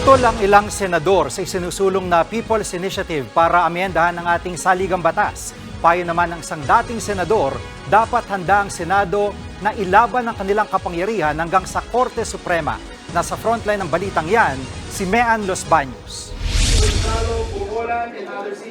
Pumutol ang ilang senador sa isinusulong na People's Initiative para amyendahan ang ating saligang batas. Payo naman ng isang dating senador, dapat handa ang Senado na ilaban ang kanilang kapangyarihan hanggang sa Korte Suprema. Nasa frontline ng balitang yan, si Mean Los Baños.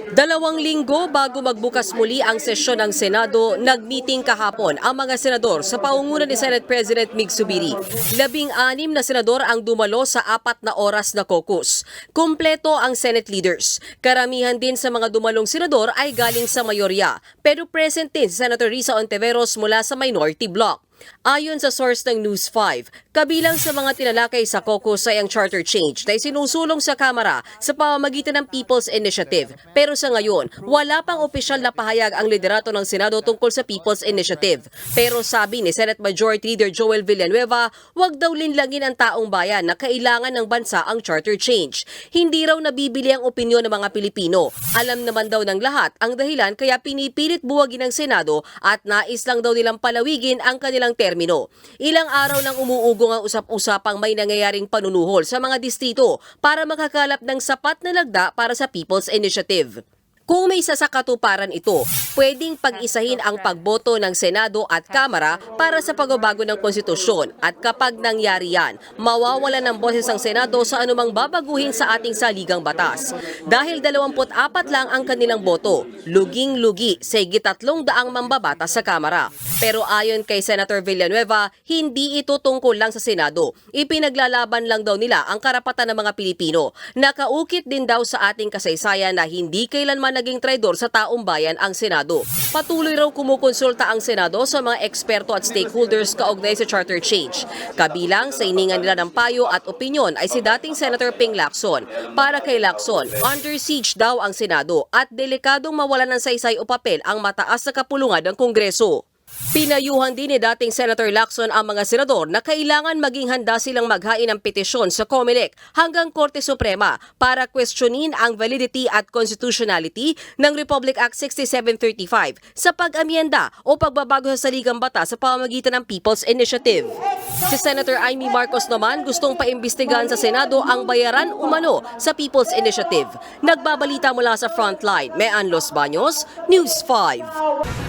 Dalawang linggo bago magbukas muli ang sesyon ng Senado, nagmeeting kahapon ang mga senador sa paungunan ni Senate President Mig Subiri. Labing-anim na senador ang dumalo sa apat na oras na caucus. Kumpleto ang Senate leaders. Karamihan din sa mga dumalong senador ay galing sa mayorya, pero present din si Senator Risa Ontiveros mula sa minority bloc. Ayon sa source ng News 5, kabilang sa mga tinalakay sa caucus ay ang charter change na isinusulong sa Kamara sa pamamagitan ng People's Initiative. Pero sa ngayon, wala pang opisyal na pahayag ang liderato ng Senado tungkol sa People's Initiative. Pero sabi ni Senate Majority Leader Joel Villanueva, wag daw linlangin ang taong bayan na kailangan ng bansa ang charter change. Hindi raw nabibili ang opinyon ng mga Pilipino. Alam naman daw ng lahat ang dahilan kaya pinipilit buwagin ng Senado at nais lang daw nilang palawigin ang kanilang termino. Ilang araw nang umuugong ang usap-usapang may nangyayaring panunuhol sa mga distrito para makakalap ng sapat na lagda para sa People's Initiative. Kung may isa sa katuparan ito, pwedeng pag-isahin ang pagboto ng Senado at Kamara para sa pagbabago ng konstitusyon at kapag nangyari yan, mawawala ng boses ang Senado sa anumang babaguhin sa ating saligang batas. Dahil 24 lang ang kanilang boto, luging-lugi sa higit tatlong daang mambabatas sa Kamara. Pero ayon kay Senator Villanueva, hindi ito tungkol lang sa Senado. Ipinaglalaban lang daw nila ang karapatan ng mga Pilipino. Nakaukit din daw sa ating kasaysayan na hindi kailanman naging traidor sa taong bayan ang Senado. Patuloy raw kumukonsulta ang Senado sa mga eksperto at stakeholders kaugnay sa charter change. Kabilang sa iningan nila ng payo at opinyon ay si dating Senator Ping Lacson. Para kay Lacson, under siege daw ang Senado at delikadong mawalan ng saysay o papel ang mataas na kapulungan ng Kongreso. Pinayuhan din ni dating Senator Lacson ang mga senador na kailangan maging handa silang maghain ng petisyon sa COMELEC hanggang Korte Suprema para questionin ang validity at constitutionality ng Republic Act 6735 sa pag-amyenda o pagbabago sa saligang bata sa pamamagitan ng People's Initiative. Si Senator Amy Marcos naman gustong paimbestigahan sa Senado ang bayaran umano sa People's Initiative. Nagbabalita mula sa Frontline, Mean Los Baños, News 5.